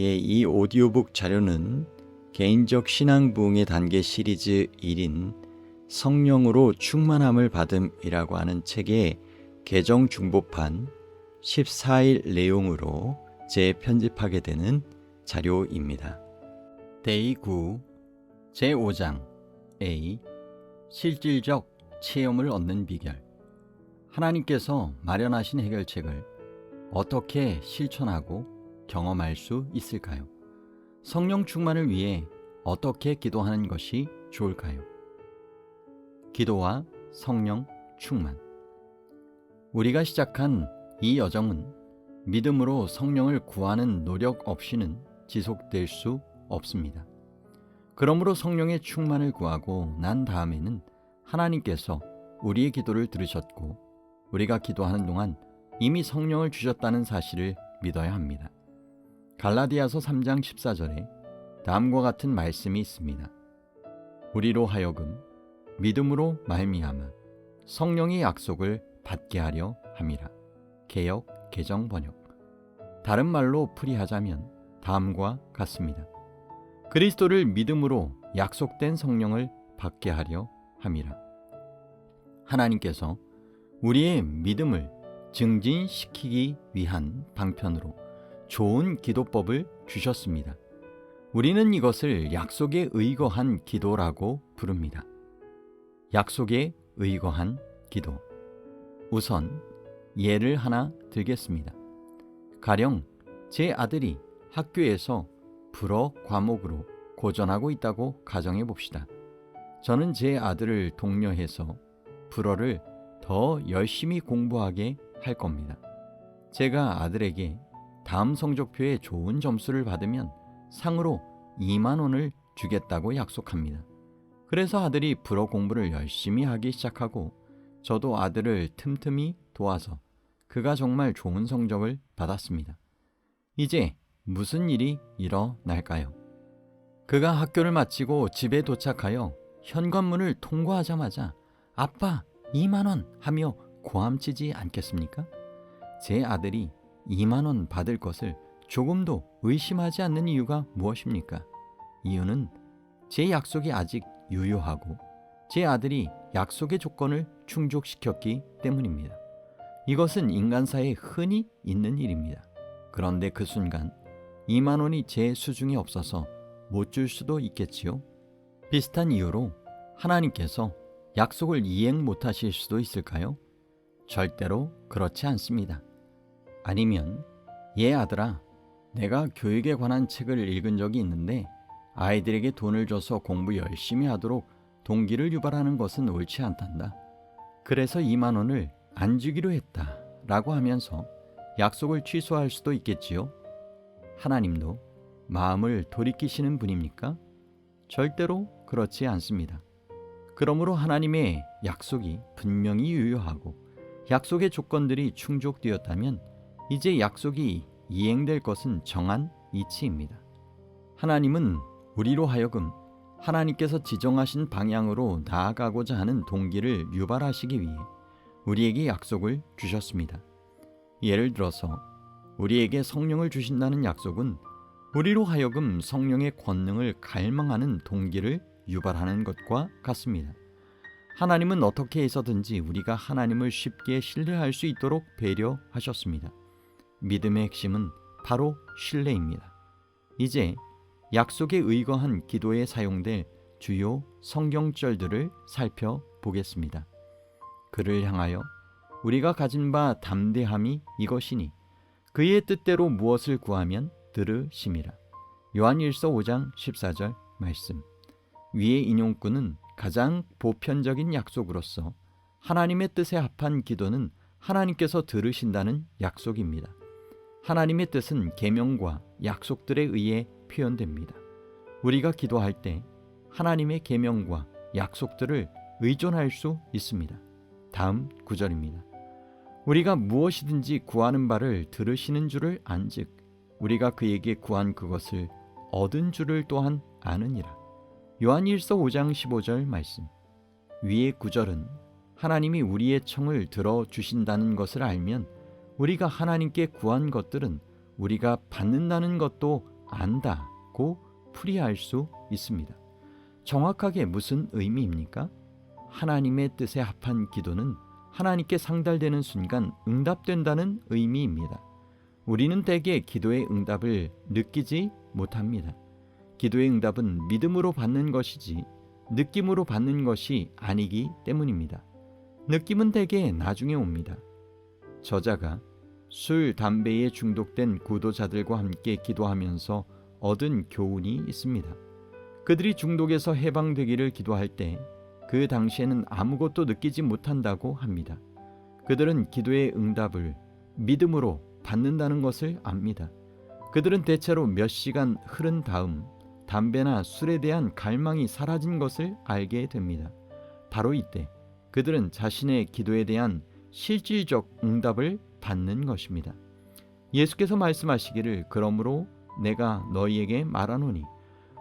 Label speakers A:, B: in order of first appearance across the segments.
A: 예, 이 오디오북 자료는 개인적 신앙 부흥의 단계 시리즈 1인 성령으로 충만함을 받음이라고 하는 책의 개정 중보판 14일 내용으로 재편집하게 되는 자료입니다. 데이 9 제5장 A 실질적 체험을 얻는 비결 하나님께서 마련하신 해결책을 어떻게 실천하고 경험할 수 있을까요? 성령 충만을 위해 어떻게 기도하는 것이 좋을까요? 기도와 성령 충만. 우리가 시작한 이 여정은 믿음으로 성령을 구하는 노력 없이는 지속될 수 없습니다. 그러므로 성령의 충만을 구하고 난 다음에는 하나님께서 우리의 기도를 들으셨고 우리가 기도하는 동안 이미 성령을 주셨다는 사실을 믿어야 합니다. 갈라디아서 3장 14절에 다음과 같은 말씀이 있습니다. 우리로 하여금 믿음으로 말미암아 성령의 약속을 받게 하려 함이라. 개역 개정 번역. 다른 말로 풀이하자면 다음과 같습니다. 그리스도를 믿음으로 약속된 성령을 받게 하려 함이라. 하나님께서 우리의 믿음을 증진시키기 위한 방편으로 좋은 기도법을 주셨습니다. 우리는 이것을 약속에 의거한 기도라고 부릅니다. 약속에 의거한 기도. 우선 예를 하나 들겠습니다. 가령 제 아들이 학교에서 불어 과목으로 고전하고 있다고 가정해 봅시다. 저는 제 아들을 독려해서 불어를 더 열심히 공부하게 할 겁니다. 제가 아들에게 다음 성적표에 좋은 점수를 받으면 상으로 2만 원을 주겠다고 약속합니다. 그래서 아들이 불어 공부를 열심히 하기 시작하고 저도 아들을 틈틈이 도와서 그가 정말 좋은 성적을 받았습니다. 이제 무슨 일이 일어날까요? 그가 학교를 마치고 집에 도착하여 현관문을 통과하자마자 아빠 2만 원 하며 고함치지 않겠습니까? 제 아들이 2만 원 받을 것을 조금도 의심하지 않는 이유가 무엇입니까? 이유는 제 약속이 아직 유효하고 제 아들이 약속의 조건을 충족시켰기 때문입니다. 이것은 인간 사에 흔히 있는 일입니다. 그런데 그 순간 2만 원이 제 수중에 없어서 못 줄 수도 있겠지요. 비슷한 이유로 하나님께서 약속을 이행 못 하실 수도 있을까요? 절대로 그렇지 않습니다. 아니면 얘 아들아 내가 교육에 관한 책을 읽은 적이 있는데 아이들에게 돈을 줘서 공부 열심히 하도록 동기를 유발하는 것은 옳지 않단다. 그래서 2만 원을 안 주기로 했다. 라고 하면서 약속을 취소할 수도 있겠지요. 하나님도 마음을 돌이키시는 분입니까? 절대로 그렇지 않습니다. 그러므로 하나님의 약속이 분명히 유효하고 약속의 조건들이 충족되었다면 이제 약속이 이행될 것은 정한 이치입니다. 하나님은 우리로 하여금 하나님께서 지정하신 방향으로 나아가고자 하는 동기를 유발하시기 위해 우리에게 약속을 주셨습니다. 예를 들어서 우리에게 성령을 주신다는 약속은 우리로 하여금 성령의 권능을 갈망하는 동기를 유발하는 것과 같습니다. 하나님은 어떻게 해서든지 우리가 하나님을 쉽게 신뢰할 수 있도록 배려하셨습니다. 믿음의 핵심은 바로 신뢰입니다. 이제 약속에 의거한 기도에 사용될 주요 성경절들을 살펴보겠습니다. 그를 향하여 우리가 가진 바 담대함이 이것이니 그의 뜻대로 무엇을 구하면 들으심이라. 요한일서 5장 14절 말씀. 위의 인용구는 가장 보편적인 약속으로서 하나님의 뜻에 합한 기도는 하나님께서 들으신다는 약속입니다. 하나님의 뜻은 계명과 약속들에 의해 표현됩니다. 우리가 기도할 때 하나님의 계명과 약속들을 의존할 수 있습니다. 다음 구절입니다. 우리가 무엇이든지 구하는 바를 들으시는 줄을 안즉 우리가 그에게 구한 그것을 얻은 줄을 또한 아느니라. 요한일서 5장 15절 말씀. 위의 구절은 하나님이 우리의 청을 들어 주신다는 것을 알면 우리가 하나님께 구한 것들은 우리가 받는다는 것도 안다고 풀이할 수 있습니다. 정확하게 무슨 의미입니까? 하나님의 뜻에 합한 기도는 하나님께 상달되는 순간 응답된다는 의미입니다. 우리는 대개 기도의 응답을 느끼지 못합니다. 기도의 응답은 믿음으로 받는 것이지 느낌으로 받는 것이 아니기 때문입니다. 느낌은 대개 나중에 옵니다. 저자가 술, 담배에 중독된 구도자들과 함께 기도하면서 얻은 교훈이 있습니다. 그들이 중독에서 해방되기를 기도할 때 그 당시에는 아무것도 느끼지 못한다고 합니다. 그들은 기도의 응답을 믿음으로 받는다는 것을 압니다. 그들은 대체로 몇 시간 흐른 다음 담배나 술에 대한 갈망이 사라진 것을 알게 됩니다. 바로 이때 그들은 자신의 기도에 대한 실질적 응답을 받는 것입니다. 예수께서 말씀하시기를 그러므로 내가 너희에게 말하노니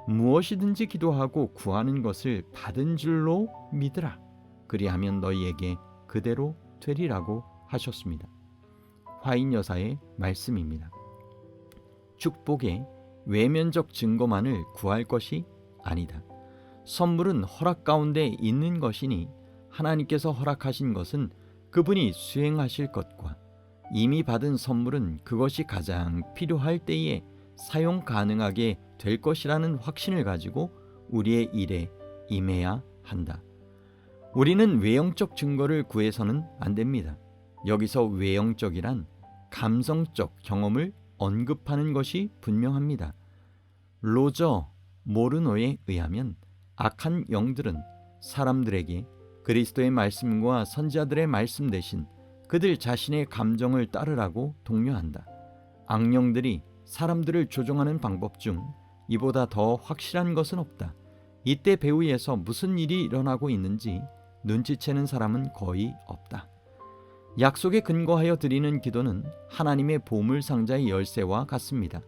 A: 무엇이든지 기도하고 구하는 것을 받은 줄로 믿으라. 그리하면 너희에게 그대로 되리라고 하셨습니다. 화인 여사의 말씀입니다. 축복의 외면적 증거만을 구할 것이 아니다. 선물은 허락 가운데 있는 것이니 하나님께서 허락하신 것은 그분이 수행하실 것과 이미 받은 선물은 그것이 가장 필요할 때에 사용 가능하게 될 것이라는 확신을 가지고 우리의 일에 임해야 한다. 우리는 외형적 증거를 구해서는 안 됩니다. 여기서 외형적이란 감성적 경험을 언급하는 것이 분명합니다. 로저 모르노에 의하면 악한 영들은 사람들에게 그리스도의 말씀과 선지자들의 말씀 대신 그들 자신의 감정을 따르라고 독려한다. 악령들이 사람들을 조종하는 방법 중 이보다 더 확실한 것은 없다. 이때 배후에서 무슨 일이 일어나고 있는지 눈치채는 사람은 거의 없다. 약속에 근거하여 드리는 기도는 하나님의 보물 상자의 열쇠와 같습니다.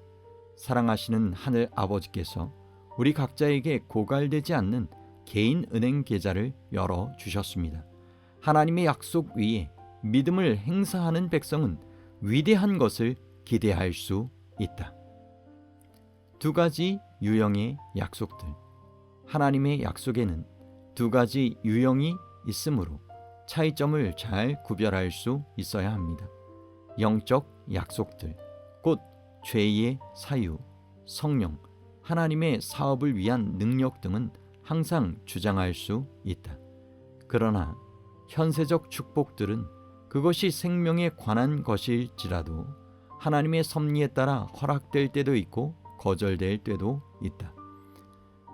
A: 사랑하시는 하늘 아버지께서 우리 각자에게 고갈되지 않는 개인 은행 계좌를 열어 주셨습니다. 하나님의 약속 위에 믿음을 행사하는 백성은 위대한 것을 기대할 수 있다. 두 가지 유형의 약속들. 하나님의 약속에는 두 가지 유형이 있으므로 차이점을 잘 구별할 수 있어야 합니다. 영적 약속들, 곧 죄의 사유, 성령, 하나님의 사업을 위한 능력 등은 항상 주장할 수 있다. 그러나 현세적 축복들은 그것이 생명에 관한 것일지라도 하나님의 섭리에 따라 허락될 때도 있고 거절될 때도 있다.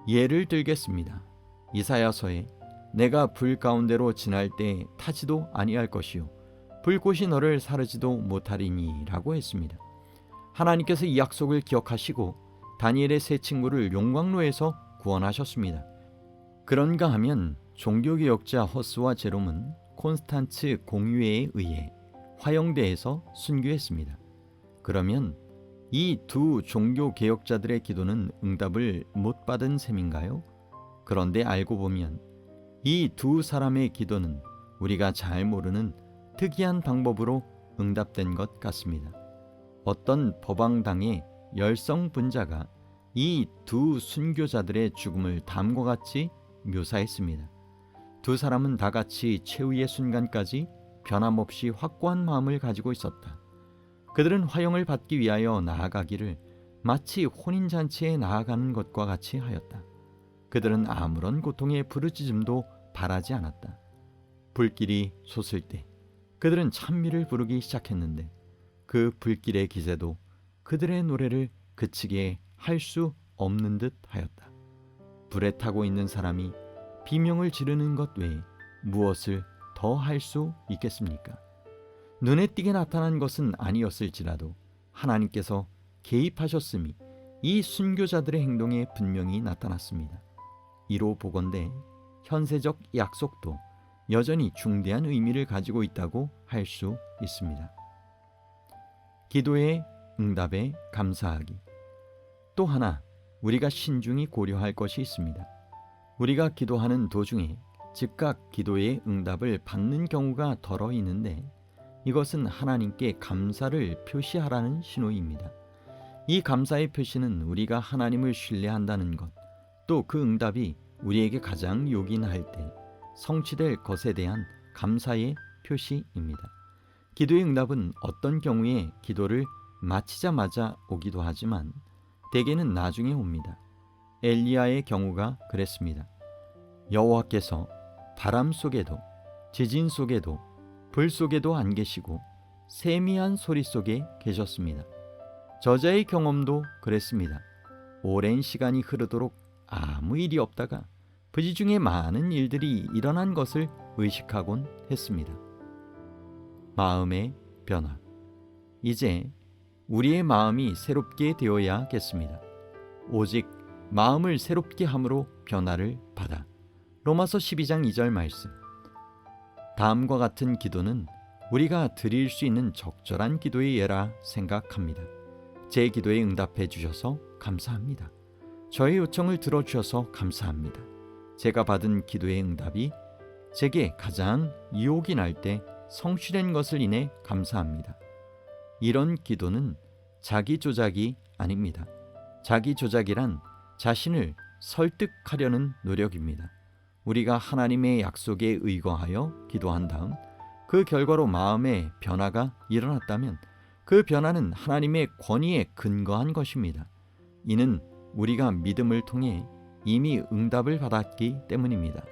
A: 예를 들겠습니다. 이사야서에 내가 불 가운데로 지날 때 타지도 아니할 것이요 불꽃이 너를 사르지도 못하리니라고 했습니다. 하나님께서 이 약속을 기억하시고 다니엘의 세 친구를 용광로에서 구원하셨습니다. 그런가 하면 종교개혁자 허스와 제롬은 콘스탄츠 공유회에 의해 화영대에서 순교했습니다. 그러면 이 두 종교 개혁자들의 기도는 응답을 못 받은 셈인가요? 그런데 알고 보면 이 두 사람의 기도는 우리가 잘 모르는 특이한 방법으로 응답된 것 같습니다. 어떤 법왕당의 열성 분자가 이 두 순교자들의 죽음을 다음과 같이 묘사했습니다. 두 사람은 다 같이 최후의 순간까지 변함없이 확고한 마음을 가지고 있었다. 그들은 화형을 받기 위하여 나아가기를 마치 혼인잔치에 나아가는 것과 같이 하였다. 그들은 아무런 고통의 부르짖음도 바라지 않았다. 불길이 솟을 때 그들은 찬미를 부르기 시작했는데 그 불길의 기세도 그들의 노래를 그치게 할 수 없는 듯 하였다. 불에 타고 있는 사람이 비명을 지르는 것 외에 무엇을 더 할 수 있겠습니까? 눈에 띄게 나타난 것은 아니었을지라도 하나님께서 개입하셨음이 이 순교자들의 행동에 분명히 나타났습니다. 이로 보건대 현세적 약속도 여전히 중대한 의미를 가지고 있다고 할 수 있습니다. 기도의 응답에 감사하기. 또 하나 우리가 신중히 고려할 것이 있습니다. 우리가 기도하는 도중에 즉각 기도의 응답을 받는 경우가 덜어 있는데 이것은 하나님께 감사를 표시하라는 신호입니다. 이 감사의 표시는 우리가 하나님을 신뢰한다는 것, 또 그 응답이 우리에게 가장 요긴할 때 성취될 것에 대한 감사의 표시입니다. 기도의 응답은 어떤 경우에 기도를 마치자마자 오기도 하지만 대개는 나중에 옵니다. 엘리야의 경우가 그랬습니다. 여호와께서 바람 속에도 지진 속에도 불 속에도 안 계시고 세미한 소리 속에 계셨습니다. 저자의 경험도 그랬습니다. 오랜 시간이 흐르도록 아무 일이 없다가 부지 중에 많은 일들이 일어난 것을 의식하곤 했습니다. 마음의 변화. 이제 우리의 마음이 새롭게 되어야겠습니다. 오직 마음을 새롭게 함으로 변화를 받아. 로마서 12장 2절 말씀. 다음과 같은 기도는 우리가 드릴 수 있는 적절한 기도의 예라 생각합니다. 제 기도에 응답해 주셔서 감사합니다. 저의 요청을 들어주셔서 감사합니다. 제가 받은 기도의 응답이 제게 가장 유혹이 날 때 성취된 것을 인해 감사합니다. 이런 기도는 자기 조작이 아닙니다. 자기 조작이란 자신을 설득하려는 노력입니다. 우리가 하나님의 약속에 의거하여 기도한 다음 그 결과로 마음의 변화가 일어났다면 그 변화는 하나님의 권위에 근거한 것입니다. 이는 우리가 믿음을 통해 이미 응답을 받았기 때문입니다.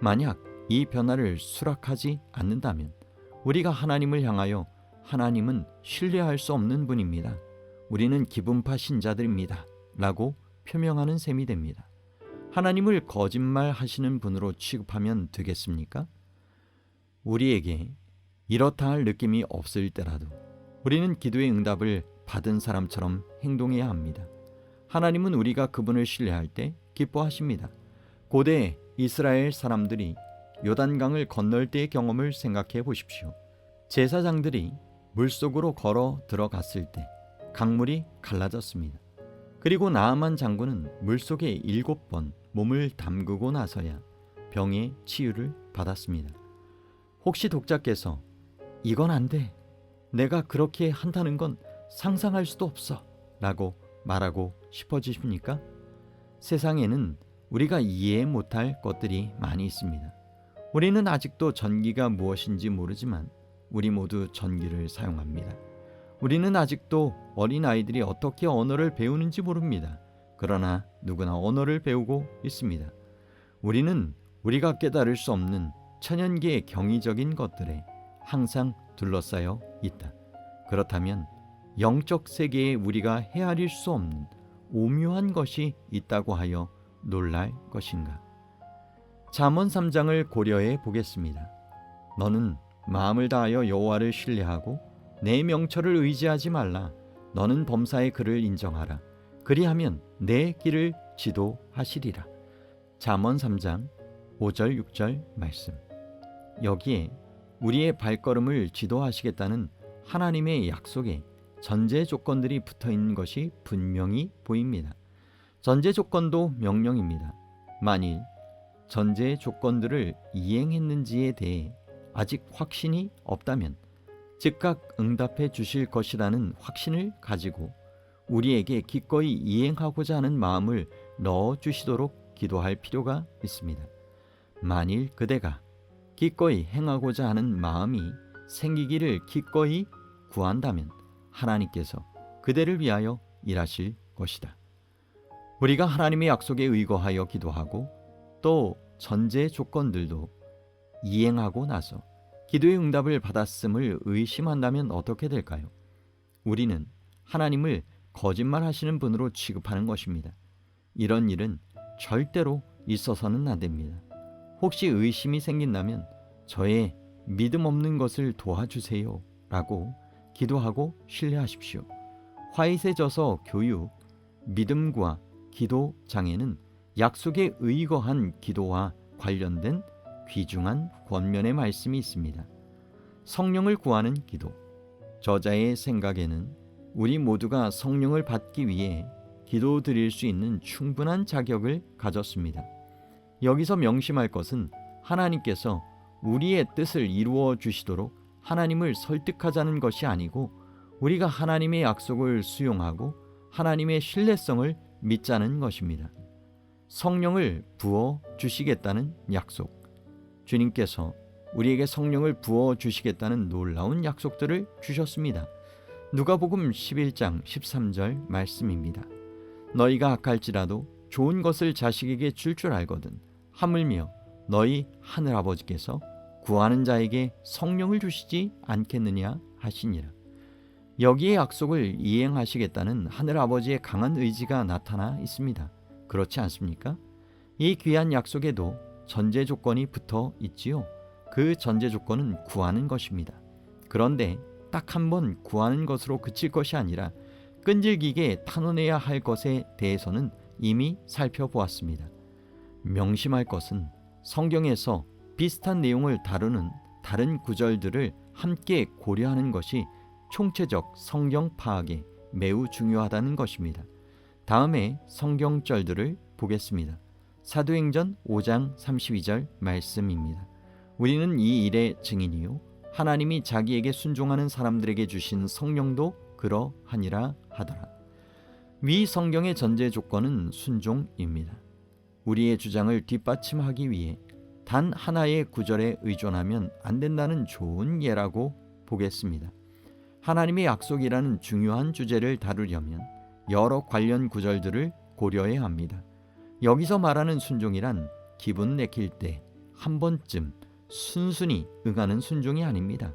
A: 만약 이 변화를 수락하지 않는다면 우리가 하나님을 향하여 하나님은 신뢰할 수 없는 분입니다. 우리는 기분파 신자들입니다. 라고 표명하는 셈이 됩니다. 하나님을 거짓말 하시는 분으로 취급하면 되겠습니까? 우리에게 이렇다 할 느낌이 없을 때라도 우리는 기도의 응답을 받은 사람처럼 행동해야 합니다. 하나님은 우리가 그분을 신뢰할 때 기뻐하십니다. 고대 이스라엘 사람들이 요단강을 건널 때의 경험을 생각해 보십시오. 제사장들이 물속으로 걸어 들어갔을 때 강물이 갈라졌습니다. 그리고 나아만 장군은 물속에 일곱 번 몸을 담그고 나서야 병의 치유를 받았습니다. 혹시 독자께서 이건 안 돼. 내가 그렇게 한다는 건 상상할 수도 없어. 라고 말하고 싶어지십니까? 세상에는 우리가 이해 못할 것들이 많이 있습니다. 우리는 아직도 전기가 무엇인지 모르지만 우리 모두 전기를 사용합니다. 우리는 아직도 어린 아이들이 어떻게 언어를 배우는지 모릅니다. 그러나 누구나 언어를 배우고 있습니다. 우리는 우리가 깨달을 수 없는 천연계의 경이적인 것들에 항상 둘러싸여 있다. 그렇다면 영적 세계에 우리가 헤아릴 수 없는 오묘한 것이 있다고 하여 놀랄 것인가? 잠언 3장을 고려해 보겠습니다. 너는 마음을 다하여 여호와를 신뢰하고 내 명철을 의지하지 말라. 너는 범사의 그를 인정하라. 그리하면 내 길을 지도하시리라. 잠언 3장 5절 6절 말씀. 여기에 우리의 발걸음을 지도하시겠다는 하나님의 약속에 전제 조건들이 붙어 있는 것이 분명히 보입니다. 전제 조건도 명령입니다. 만일 전제 조건들을 이행했는지에 대해 아직 확신이 없다면 즉각 응답해 주실 것이라는 확신을 가지고 우리에게 기꺼이 이행하고자 하는 마음을 넣어 주시도록 기도할 필요가 있습니다. 만일 그대가 기꺼이 행하고자 하는 마음이 생기기를 기꺼이 구한다면 하나님께서 그대를 위하여 일하실 것이다. 우리가 하나님의 약속에 의거하여 기도하고 또 전제 조건들도 이행하고 나서 기도의 응답을 받았음을 의심한다면 어떻게 될까요? 우리는 하나님을 거짓말 하시는 분으로 취급하는 것입니다. 이런 일은 절대로 있어서는 안 됩니다. 혹시 의심이 생긴다면 저의 믿음 없는 것을 도와주세요. 라고 기도하고 신뢰하십시오. 화이세 져서 교육, 믿음과 기도 장애는 약속에 의거한 기도와 관련된 귀중한 권면의 말씀이 있습니다. 성령을 구하는 기도. 저자의 생각에는 우리 모두가 성령을 받기 위해 기도 드릴 수 있는 충분한 자격을 가졌습니다. 여기서 명심할 것은 하나님께서 우리의 뜻을 이루어 주시도록 하나님을 설득하자는 것이 아니고 우리가 하나님의 약속을 수용하고 하나님의 신뢰성을 믿자는 것입니다. 성령을 부어 주시겠다는 약속. 주님께서 우리에게 성령을 부어 주시겠다는 놀라운 약속들을 주셨습니다. 누가복음 11장 13절 말씀입니다. 너희가 악할지라도 좋은 것을 자식에게 줄줄 알거든 하물며 너희 하늘 아버지께서 구하는 자에게 성령을 주시지 않겠느냐 하시니라. 여기에 약속을 이행하시겠다는 하늘 아버지의 강한 의지가 나타나 있습니다. 그렇지 않습니까? 이 귀한 약속에도 전제 조건이 붙어 있지요. 그 전제 조건은 구하는 것입니다. 그런데 딱 한 번 구하는 것으로 그칠 것이 아니라 끈질기게 탄원해야 할 것에 대해서는 이미 살펴보았습니다. 명심할 것은 성경에서 비슷한 내용을 다루는 다른 구절들을 함께 고려하는 것이 총체적 성경 파악에 매우 중요하다는 것입니다. 다음에 성경절들을 보겠습니다. 사도행전 5장 32절 말씀입니다. 우리는 이 일의 증인이요 하나님이 자기에게 순종하는 사람들에게 주신 성령도 그러하니라 하더라. 위 성경의 전제 조건은 순종입니다. 우리의 주장을 뒷받침하기 위해 단 하나의 구절에 의존하면 안 된다는 좋은 예라고 보겠습니다. 하나님의 약속이라는 중요한 주제를 다루려면 여러 관련 구절들을 고려해야 합니다. 여기서 말하는 순종이란 기분 내킬 때 한 번쯤 순순히 응하는 순종이 아닙니다.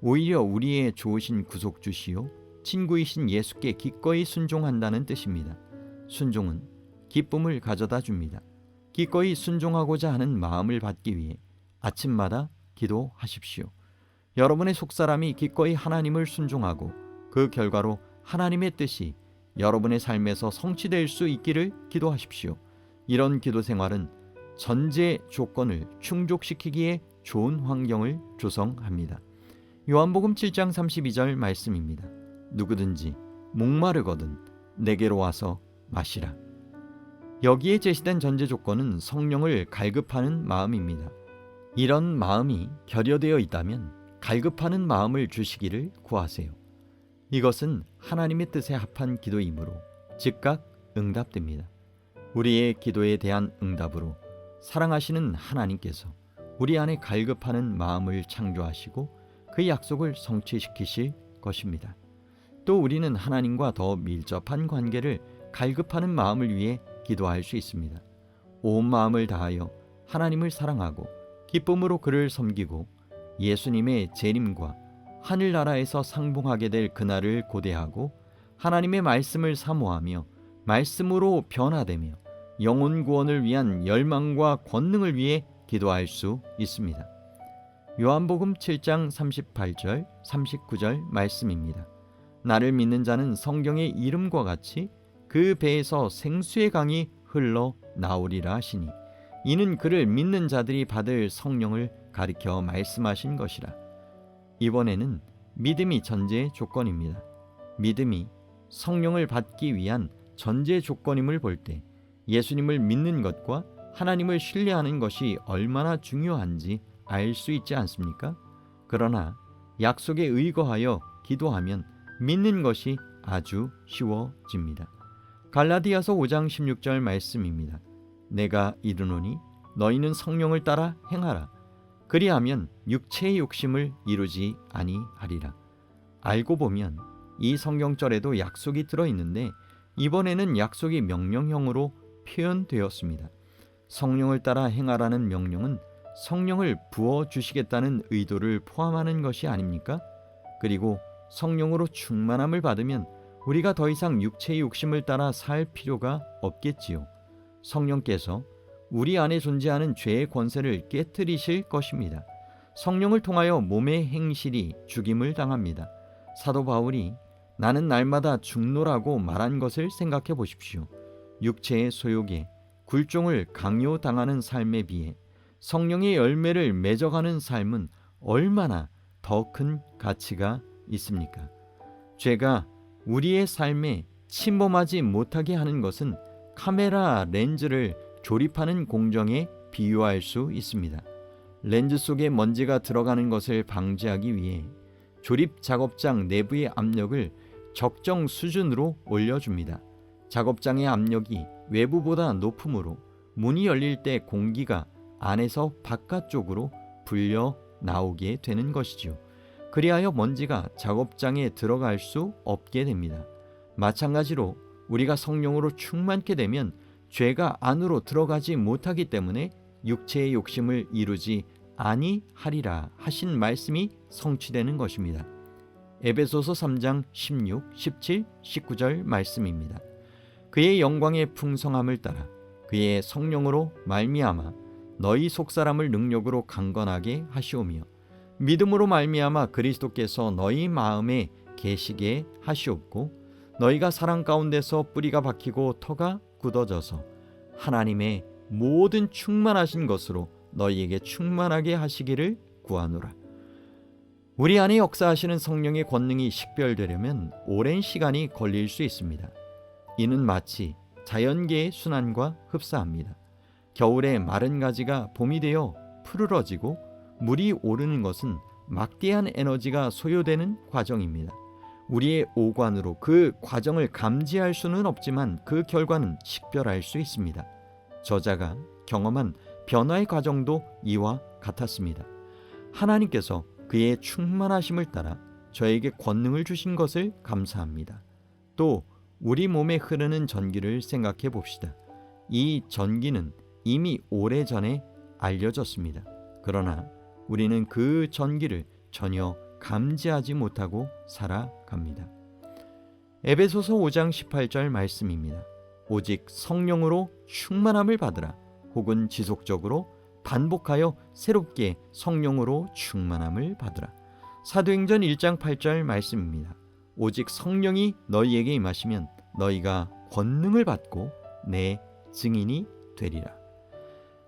A: 오히려 우리의 좋으신 구속주시요 친구이신 예수께 기꺼이 순종한다는 뜻입니다. 순종은 기쁨을 가져다 줍니다. 기꺼이 순종하고자 하는 마음을 받기 위해 아침마다 기도하십시오. 여러분의 속사람이 기꺼이 하나님을 순종하고 그 결과로 하나님의 뜻이 여러분의 삶에서 성취될 수 있기를 기도하십시오. 이런 기도 생활은 전제 조건을 충족시키기에 좋은 환경을 조성합니다. 요한복음 7장 32절 말씀입니다. 누구든지 목마르거든 내게로 와서 마시라. 여기에 제시된 전제 조건은 성령을 갈급하는 마음입니다. 이런 마음이 결여되어 있다면 갈급하는 마음을 주시기를 구하세요. 이것은 하나님의 뜻에 합한 기도이므로 즉각 응답됩니다. 우리의 기도에 대한 응답으로 사랑하시는 하나님께서 우리 안에 갈급하는 마음을 창조하시고 그 약속을 성취시키실 것입니다. 또 우리는 하나님과 더 밀접한 관계를 갈급하는 마음을 위해 기도할 수 있습니다. 온 마음을 다하여 하나님을 사랑하고 기쁨으로 그를 섬기고 예수님의 재림과 하늘나라에서 상봉하게 될 그날을 고대하고 하나님의 말씀을 사모하며 말씀으로 변화되며 영혼 구원을 위한 열망과 권능을 위해 기도할 수 있습니다. 요한복음 7장 38절, 39절 말씀입니다. 나를 믿는 자는 성경의 이름과 같이 그 배에서 생수의 강이 흘러 나오리라 하시니 이는 그를 믿는 자들이 받을 성령을 가리켜 말씀하신 것이라. 이번에는 믿음이 전제 조건입니다. 믿음이 성령을 받기 위한 전제 조건임을 볼때 예수님을 믿는 것과 하나님을 신뢰하는 것이 얼마나 중요한지 알 수 있지 않습니까? 그러나 약속에 의거하여 기도하면 믿는 것이 아주 쉬워집니다. 갈라디아서 5장 16절 말씀입니다. 내가 이르노니 너희는 성령을 따라 행하라. 그리하면 육체의 욕심을 이루지 아니하리라. 알고 보면 이 성경절에도 약속이 들어 있는데 이번에는 약속이 명령형으로 표현되었습니다. 성령을 따라 행하라는 명령은 성령을 부어 주시겠다는 의도를 포함하는 것이 아닙니까? 그리고 성령으로 충만함을 받으면 우리가 더 이상 육체의 욕심을 따라 살 필요가 없겠지요. 성령께서 우리 안에 존재하는 죄의 권세를 깨뜨리실 것입니다. 성령을 통하여 몸의 행실이 죽임을 당합니다. 사도 바울이 나는 날마다 죽노라고 말한 것을 생각해 보십시오. 육체의 소욕에 굴종을 강요당하는 삶에 비해 성령의 열매를 맺어가는 삶은 얼마나 더 큰 가치가 있습니까? 죄가 우리의 삶에 침범하지 못하게 하는 것은 카메라 렌즈를 조립하는 공정에 비유할 수 있습니다. 렌즈 속에 먼지가 들어가는 것을 방지하기 위해 조립 작업장 내부의 압력을 적정 수준으로 올려줍니다. 작업장의 압력이 외부보다 높으므로 문이 열릴 때 공기가 안에서 바깥쪽으로 불려 나오게 되는 것이지요. 그리하여 먼지가 작업장에 들어갈 수 없게 됩니다. 마찬가지로 우리가 성령으로 충만케 되면 죄가 안으로 들어가지 못하기 때문에 육체의 욕심을 이루지 아니하리라 하신 말씀이 성취되는 것입니다. 에베소서 3장 16, 17, 19절 말씀입니다. 그의 영광의 풍성함을 따라 그의 성령으로 말미암아 너희 속사람을 능력으로 강건하게 하시오며 믿음으로 말미암아 그리스도께서 너희 마음에 계시게 하시옵고 너희가 사랑 가운데서 뿌리가 박히고 터가 굳어져서 하나님의 모든 충만하신 것으로 너희에게 충만하게 하시기를 구하노라. 우리 안에 역사하시는 성령의 권능이 식별되려면 오랜 시간이 걸릴 수 있습니다. 이는 마치 자연계의 순환과 흡사합니다. 겨울에 마른 가지가 봄이 되어 푸르러지고 물이 오르는 것은 막대한 에너지가 소요되는 과정입니다. 우리의 오관으로 그 과정을 감지할 수는 없지만 그 결과는 식별할 수 있습니다. 저자가 경험한 변화의 과정도 이와 같았습니다. 하나님께서 그의 충만하심을 따라 저에게 권능을 주신 것을 감사합니다. 또 우리 몸에 흐르는 전기를 생각해 봅시다. 이 전기는 이미 오래전에 알려졌습니다. 그러나 우리는 그 전기를 전혀 감지하지 못하고 살아갑니다. 에베소서 5장 18절 말씀입니다. 오직 성령으로 충만함을 받으라. 혹은 지속적으로 반복하여 새롭게 성령으로 충만함을 받으라. 사도행전 1장 8절 말씀입니다. 오직 성령이 너희에게 임하시면 너희가 권능을 받고 내 증인이 되리라.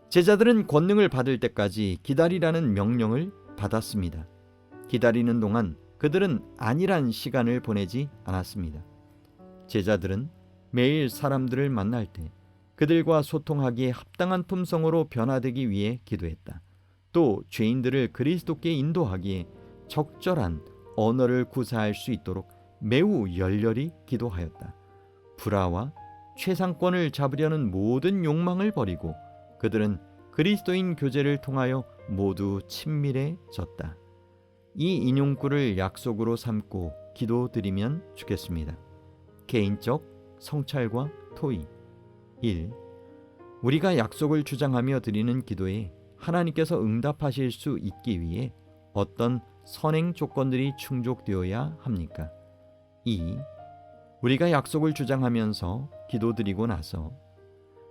A: 제자들은 권능을 받을 때까지 기다리라는 명령을 받았습니다. 기다리는 동안 그들은 안일한 시간을 보내지 않았습니다. 제자들은 매일 사람들을 만날 때 그들과 소통하기에 합당한 품성으로 변화되기 위해 기도했다. 또 죄인들을 그리스도께 인도하기에 적절한 언어를 구사할 수 있도록 매우 열렬히 기도하였다. 불화와 최상권을 잡으려는 모든 욕망을 버리고 그들은 그리스도인 교제를 통하여 모두 친밀해졌다. 이 인용구를 약속으로 삼고 기도드리면 좋겠습니다. 개인적 성찰과 토의 1. 우리가 약속을 주장하며 드리는 기도에 하나님께서 응답하실 수 있기 위해 어떤 선행 조건들이 충족되어야 합니까? 2. 우리가 약속을 주장하면서 기도드리고 나서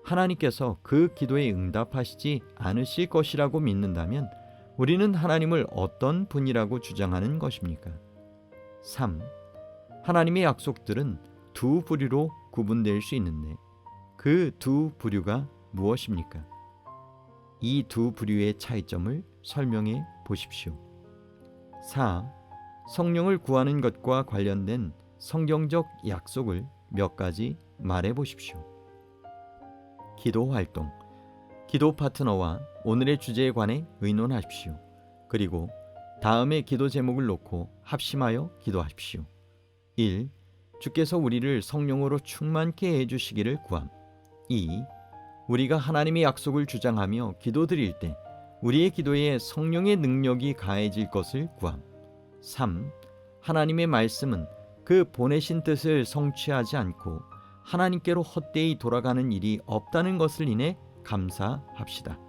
A: 하나님께서 그 기도에 응답하시지 않으실 것이라고 믿는다면 우리는 하나님을 어떤 분이라고 주장하는 것입니까? 3. 하나님의 약속들은 두 부류로 구분될 수 있는데 그 두 부류가 무엇입니까? 이 두 부류의 차이점을 설명해 보십시오. 4. 성령을 구하는 것과 관련된 성경적 약속을 몇 가지 말해 보십시오. 기도 활동, 기도 파트너와 오늘의 주제에 관해 의논하십시오. 그리고 다음의 기도 제목을 놓고 합심하여 기도하십시오. 1. 주께서 우리를 성령으로 충만케 해 주시기를 구함. 2. 우리가 하나님의 약속을 주장하며 기도드릴 때 우리의 기도에 성령의 능력이 가해질 것을 구함. 3. 하나님의 말씀은 그 보내신 뜻을 성취하지 않고 하나님께로 헛되이 돌아가는 일이 없다는 것을 인해 감사합시다.